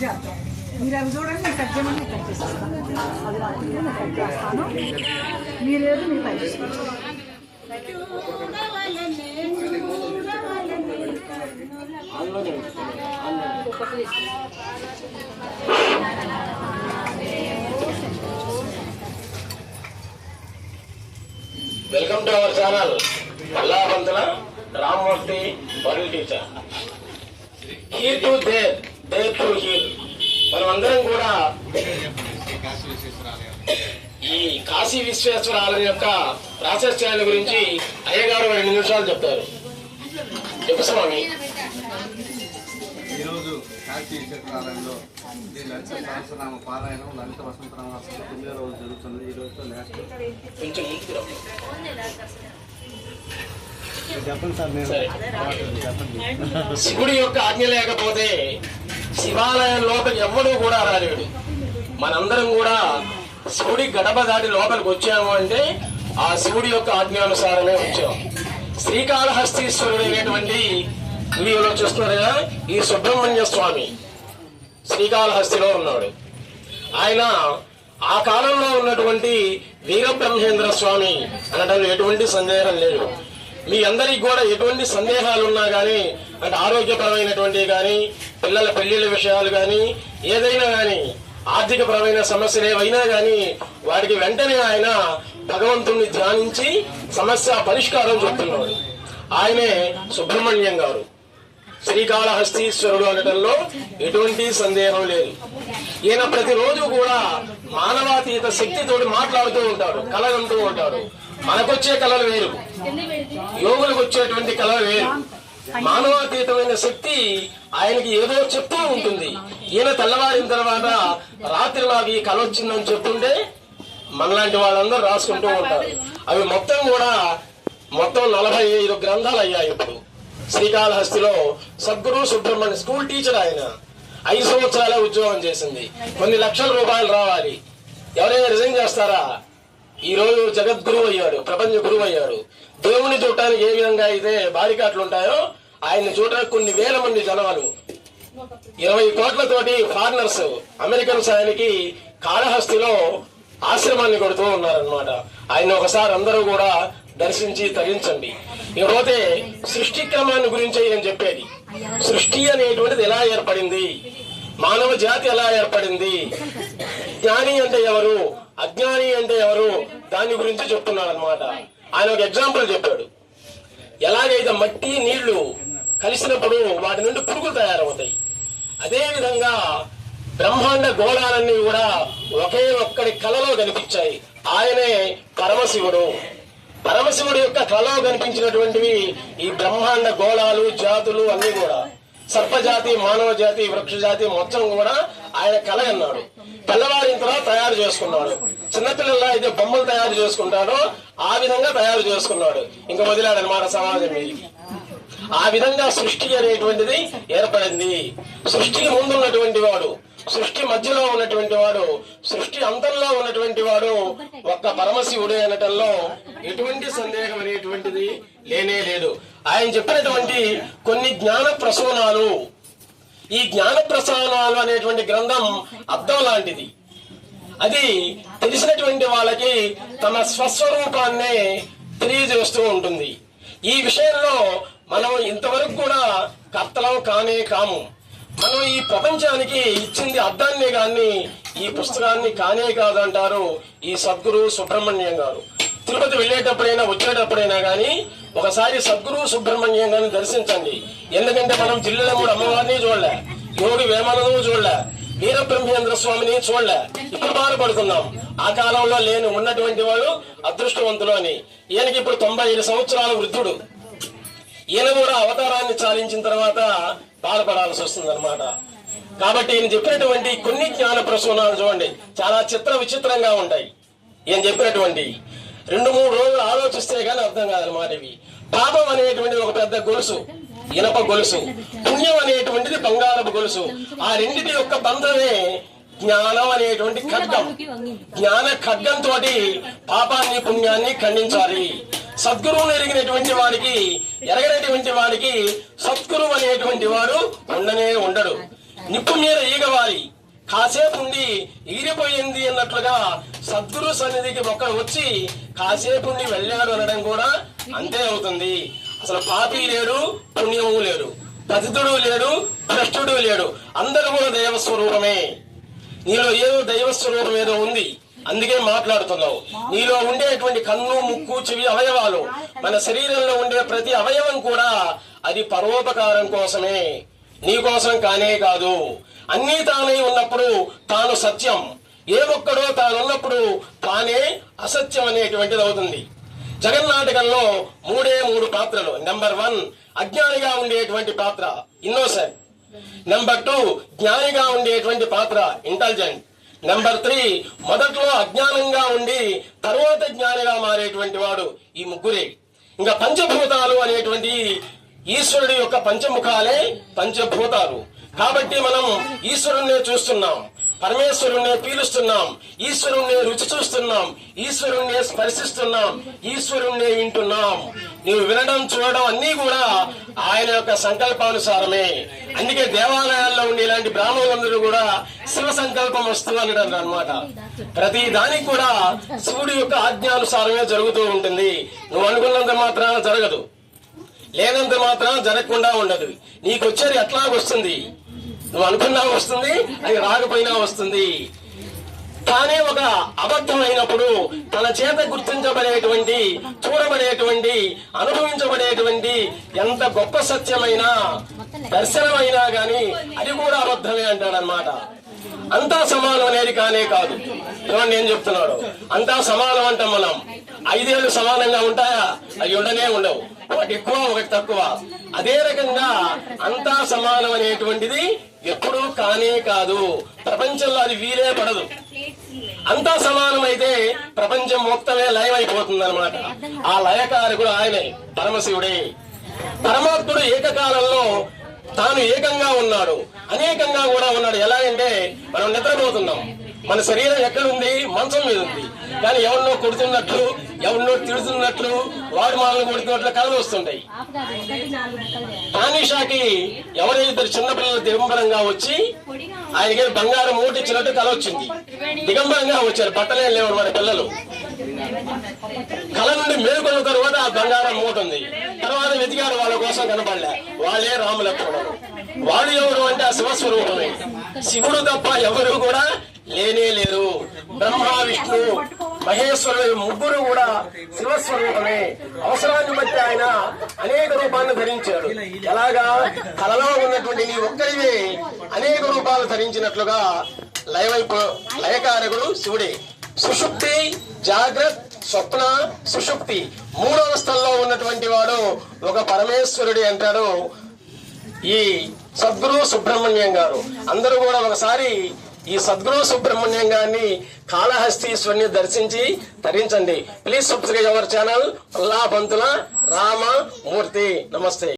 మీరు అవి చూడండి నేను కట్ చేయమని కట్ చేసేస్తాను అది రాకుండా నేను కట్ చేస్తాను. మీరేది మీరు కట్ చేసుకోవచ్చు welcome to our channel. Allabanthula Rammurthy world teacher here to there there to here మనం అందరం కూడా ఈ కాశీ విశ్వేశ్వర ఆలయం యొక్క ప్రాశస్త్యాన్ని గురించి అయ్యగారు రెండు నిమిషాలు చెప్తారు. చెప్పు స్వామి. ఈరోజు కాశీ క్షేత్రాలయంలో శ్రీ లలిత సహస్రనామ పారాయణం లలిత వసంతరామాసం తొమ్మిదో రోజు జరుగుతుంది ఈ రోజుతో లాస్ట్ కొంచెం. చెప్పండి సరే. చెప్పండి. శివుడి యొక్క ఆజ్ఞ లేకపోతే శివాలయం లోపల ఎవ్వడూ కూడా రాలేడు. మనందరం కూడా శివుడి గడప దాటి లోపలికి వచ్చాము అంటే ఆ శివుడి యొక్క ఆజ్ఞానుసారమే వచ్చాం. శ్రీకాళహస్తీశ్వరుడు అనేటువంటి వీడియోలో చూస్తున్నారు కదా ఈ సుబ్రహ్మణ్య స్వామి శ్రీకాళహస్తిలో ఉన్నాడు. ఆయన ఆ కాలంలో ఉన్నటువంటి వీరబ్రహ్మేంద్ర స్వామి అనడంలో ఎటువంటి సందేహం లేదు. మీ అందరికి కూడా ఎటువంటి సందేహాలు ఉన్నా కానీ అంటే ఆరోగ్యపరమైనటువంటివి కానీ పిల్లల పెళ్ళిళ్ళ విషయాలు కానీ ఏదైనా కానీ ఆర్థికపరమైన సమస్యలు ఏవైనా కానీ వాటికి వెంటనే ఆయన భగవంతుణ్ణి ధ్యానించి సమస్య పరిష్కారం చెప్తున్నాడు. ఆయనే సుబ్రహ్మణ్యం గారు. శ్రీకాళహస్తీశ్వరుడు అనటంలో ఎటువంటి సందేహం లేదు. ఈయన ప్రతిరోజు కూడా మానవాతీత శక్తితోటి మాట్లాడుతూ ఉంటాడు కలగంటూ ఉంటాడు. మనకొచ్చే కళలు వేరు. యోగులకు వచ్చేటువంటి కళలు వేరు. మానవాతీతమైన శక్తి ఆయనకి ఏదో చెప్తూ ఉంటుంది. ఈయన తెల్లవారిన తర్వాత రాత్రి నాకు ఈ కళ వచ్చిందని చెప్తుంటే మనలాంటి వాళ్ళందరూ రాసుకుంటూ ఉంటారు. అవి మొత్తం కూడా మొత్తం నలభై ఐదు గ్రంథాలు అయ్యాయి ఇప్పుడు. శ్రీకాళహస్తిలో సద్గురు సుబ్రహ్మణ్య స్కూల్ టీచర్ ఆయన ఐదు సంవత్సరాల ఉద్యోగం చేసింది. కొన్ని లక్షల రూపాయలు రావాలి. ఎవరైనా రిజైన్ చేస్తారా? ఈ రోజు జగద్గురువు అయ్యాడు ప్రపంచ గురువు అయ్యాడు. దేవుని చూడటానికి ఏ విధంగా అయితే బారికాట్లు ఉంటాయో ఆయన్ని చూడటానికి కొన్ని వేల మంది జనాలు. ఇరవై కోట్లతోటి ఫారినర్స్ అమెరికన్ సాయానికి కాళహస్తిలో ఆశ్రమాన్ని కొడుతూ ఉన్నారనమాట ఆయన ఒకసారి అందరూ కూడా దర్శించి తరించండి ఇకపోతే సృష్టి క్రమాన్ని గురించి నేను చెప్పేది. సృష్టి అనేటువంటిది ఎలా ఏర్పడింది? మానవ జాతి ఎలా ఏర్పడింది? జ్ఞాని అంటే ఎవరు? అజ్ఞాని అంటే ఎవరు? దాని గురించి చెప్తున్నాడు అనమాట ఆయన ఒక ఎగ్జాంపుల్ చెప్పాడు. ఎలాగైతే మట్టి నీళ్ళు కలిసినప్పుడు వాటి నుండి పురుగులు తయారవుతాయి. అదే విధంగా బ్రహ్మాండ గోళాలన్నీ కూడా ఒకే ఒక్కడి కలలో కనిపించాయి. ఆయనే పరమశివుడు. పరమశివుడు యొక్క కలలో కనిపించినటువంటివి ఈ బ్రహ్మాండ గోళాలు జాతులు అన్ని కూడా. సర్పజాతి మానవ జాతి వృక్ష జాతి మొత్తం కూడా ఆయన కళ అన్నాడు. తెల్లవారిన తర్వాత తయారు చేసుకున్నాడు. చిన్నపిల్లల అయితే బొమ్మలు తయారు చేసుకుంటాడో ఆ విధంగా తయారు చేసుకున్నాడు. ఇంకా వదిలాడు అనమాట సమాజం మీదకి. ఆ విధంగా సృష్టి అనేటువంటిది ఏర్పడింది. సృష్టికి ముందు ఉన్నటువంటి వాడు సృష్టి మధ్యలో ఉన్నటువంటి వాడు సృష్టి అంతంలో ఉన్నటువంటి వాడు ఒక్క పరమశివుడే అనటంలో ఎటువంటి సందేహం అనేటువంటిది లేనే లేదు. ఆయన చెప్పినటువంటి కొన్ని జ్ఞాన ప్రసూనాలు ఈ జ్ఞాన ప్రసూనాలు అనేటువంటి గ్రంథం అర్థం లాంటిది. అది తెలిసినటువంటి వాళ్ళకి తమ స్వస్వరూపాన్నే తెలియజేస్తూ ఉంటుంది. ఈ విషయంలో మనం ఇంతవరకు కూడా కర్తలం కానే కాము. మనం ఈ ప్రపంచానికి ఇచ్చింది అర్థాన్నే కానీ ఈ పుస్తకాన్ని కానే కాదంటారు ఈ సద్గురు సుబ్రహ్మణ్యం గారు. తిరుపతి వెళ్ళేటప్పుడైనా వచ్చేటప్పుడైనా కానీ ఒకసారి సద్గురు సుబ్రహ్మణ్యం గారిని దర్శించండి. ఎందుకంటే మనం జిల్లెలమ్మడు అమ్మవారిని చూడలే యోగి వేమనను చూడలే వీరబ్రహ్మేంద్ర స్వామిని చూడలే. ఇప్పుడు బాధపడుతున్నాం. ఆ కాలంలో లేని ఉన్నటువంటి వాళ్ళు అదృష్టవంతులు అని. ఈయనకి ఇప్పుడు తొంభై ఐదు సంవత్సరాల వృద్ధుడు. ఈయన కూడా అవతారాన్ని చాలించిన తర్వాత బాధపడాల్సి వస్తుంది అనమాట కాబట్టి ఈయన చెప్పినటువంటి కొన్ని జ్ఞాన ప్రసూనాలు చూడండి. చాలా చిత్ర విచిత్రంగా ఉంటాయి. ఈయన చెప్పినటువంటి రెండు మూడు రోజులు ఆలోచిస్తే కానీ అర్థం కాదనమాట ఇవి పాపం అనేటువంటిది ఒక పెద్ద గొలుసు ఇనప గొలుసు పుణ్యం అనేటువంటిది బంగారపు గొలుసు. ఆ రెండిటి యొక్క బంధమే జ్ఞానం అనేటువంటి ఖడ్గం. జ్ఞాన ఖడ్గంతో పాపాన్ని పుణ్యాన్ని ఖండించాలి. సద్గురువును ఎరిగినటువంటి వాడికి ఎరగనటువంటి వాడికి సద్గురువు అనేటువంటి వాడు ఉండనే ఉండడు. నిప్పు మీద ఈగవాలి. కాసేపు ఉండి ఎగిరిపోయింది అన్నట్లుగా సద్గురు సన్నిధికి ఒకడు వచ్చి కాసేపు వెళ్ళాడు అనడం కూడా అంతే అవుతుంది. అసలు పాపి లేడు పుణ్యము లేడు. పతితుడు లేడు భ్రష్టుడు లేడు. అందరూ కూడా దైవ స్వరూపమే నీలో ఏదో దైవ స్వరూపం ఏదో ఉంది. అందుకే మాట్లాడుతున్నావు. నీలో ఉండేటువంటి కన్ను ముక్కు చెవి అవయవాలు మన శరీరంలో ఉండే ప్రతి అవయవం కూడా అది పరోపకారం కోసమే. నీ కోసం కానే కాదు. అన్నీ తానై ఉన్నప్పుడు తాను సత్యం. ఏ ఒక్కడో తానున్నప్పుడు తానే అసత్యం అనేటువంటిది అవుతుంది. జగన్నాటకంలో మూడే మూడు పాత్రలు. నెంబర్ వన్ అజ్ఞానిగా ఉండేటువంటి పాత్ర ఇన్నోసెంట్ నెంబర్ టూ జ్ఞానిగా ఉండేటువంటి పాత్ర ఇంటెలిజెంట్ నెంబర్ త్రీ మొదట్లో అజ్ఞానంగా ఉండి తరువాత జ్ఞానిగా మారేటువంటి వాడు ఈ ముగ్గురే. ఇంకా పంచభూతాలు అనేటువంటి ఈశ్వరుడి యొక్క పంచముఖాలే పంచభూతాలు. కాబట్టి మనం ఈశ్వరుణ్ణే చూస్తున్నాం. పరమేశ్వరుణ్ణే పీలుస్తున్నాం ఈశ్వరుణ్ణే రుచి చూస్తున్నాం ఈశ్వరుణ్ణే స్పర్శిస్తున్నాం ఈశ్వరుణ్ణే వింటున్నాం. నీవు వినడం చూడడం అన్నీ కూడా ఆయన యొక్క సంకల్పానుసారమే. అందుకే దేవాలయాల్లో ఉండే ఇలాంటి బ్రాహ్మణులందరూ కూడా శివ సంకల్పం వస్తుంది అనడం అనమాట ప్రతి దానికి కూడా శివుడి యొక్క ఆజ్ఞానుసారమే జరుగుతూ ఉంటుంది. నువ్వు అనుకున్నంత మాత్రాన జరగదు. లేనంత మాత్రం జరగకుండా ఉండదు. నీకు వచ్చేది ఎట్లా వస్తుంది నువ్వు అనుకున్నా వస్తుంది అది రాకపోయినా వస్తుంది. తానే ఒక అబద్ధం అయినప్పుడు తన చేత గుర్తించబడేటువంటి చూడబడేటువంటి అనుభవించబడేటువంటి ఎంత గొప్ప సత్యమైనా దర్శనమైనా గాని అది కూడా అబద్ధమే అంటాడనమాట అంతా సమానం అనేది కానే కాదు. చూడండి ఏం చెప్తున్నాడు? అంతా సమానం అంటాం మనం. ఐదేళ్ళు సమానంగా ఉంటాయా? అవి ఉండనే ఉండవు. ఒకటి ఎక్కువ ఒకటి తక్కువ. అదే రకంగా అంతా సమానం అనేటువంటిది ఎప్పుడూ కానే కాదు. ప్రపంచంలో అది వీలే పడదు. అంతా సమానమైతే ప్రపంచం మొత్తమే లయం అయిపోతుంది అనమాట ఆ లయకారకుడు ఆయనే పరమశివుడే. పరమాత్ముడు ఏకకాలంలో తాను ఏకంగా ఉన్నాడు. అనేకంగా కూడా ఉన్నాడు. ఎలా అంటే మనం నిద్రపోతున్నాం. మన శరీరం ఎక్కడుంది? మంచం మీద ఉంది కానీ ఎవరినో కొడుతున్నట్లు ఎవరినో తిడుతున్నట్లు వాడు మనల్ని కొడుతున్నట్లు కలలు వస్తుంటాయి. తానీషాకి ఎవరో ఇద్దరు చిన్నపిల్లలు దిగంబరంగా వచ్చి ఆయనకి బంగారం మూట ఇచ్చినట్టు కల వచ్చింది. దిగంబరంగా వచ్చారు బట్టలే లేవు మన పిల్లలు. కళ నుండి మేలుకొన్న తర్వాత ఆ బంగారం మూట ఉంది. తర్వాత వెతికారు వాళ్ళ కోసం కనపడలే వాళ్ళే రాములక్ష్మణుడు వాడు ఎవరు అంటే ఆ శివస్వరూపమే. శివుడు తప్ప ఎవరు కూడా లేనే లేరు. బ్రహ్మ విష్ణు మహేశ్వరుడు ముగ్గురు కూడా శివస్వరూపమే. అవసరాన్ని బట్టి ఆయన అనేక రూపాలను ధరించాడు. ఎలాగా? కలలో ఉన్నటువంటి నీ ఒక్కరివే అనేక రూపాలు ధరించినట్లుగా లయవైపు లయకారకుడు శివుడే. సుషుప్తి జాగ్రత్త స్వప్న సుషుప్తి. మూడవస్థల్లో ఉన్నటువంటి వాడు ఒక పరమేశ్వరుడి అంటాడు ఈ సద్గురు సుబ్రహ్మణ్యం గారు. అందరూ కూడా ఒకసారి ఈ సద్గురు సుబ్రహ్మణ్యం గారిని కాళహస్తీశ్వరిని దర్శించి తరించండి. Please subscribe our channel Pantula Rama Murthy నమస్తే